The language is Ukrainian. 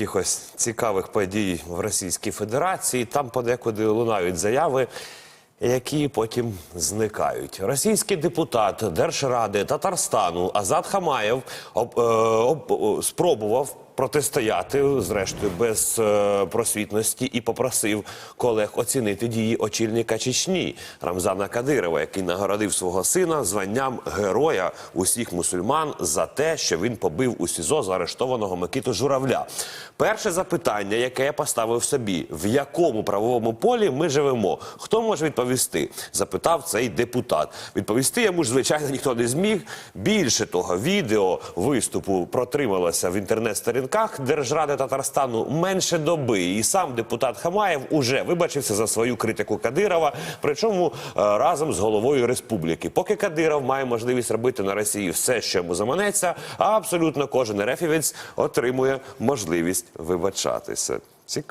якихось цікавих подій в Російській Федерації. Там подекуди лунають заяви, які потім зникають. Російський депутат Держради Татарстану Азат Хамаєв об, об, об- спробував. Протистояти, зрештою, без е, просвітності і попросив колег оцінити дії очільника Чечні Рамзана Кадирова, який нагородив свого сина званням героя усіх мусульман за те, що він побив у СІЗО заарештованого Микиту Журавля. Перше запитання, яке я поставив собі: в якому правовому полі ми живемо? Хто може відповісти? Запитав цей депутат. Відповісти йому ж звичайно ніхто не зміг. Більше того, відео виступу протрималося в інтернет-сторінках Держради Татарстану менше доби. І сам депутат Хамаєв уже вибачився за свою критику Кадирова, причому е, разом з головою республіки. Поки Кадиров має можливість робити на Росії все, що йому заманеться, а абсолютно кожен рефівець отримує можливість вибачатися. Цікаво.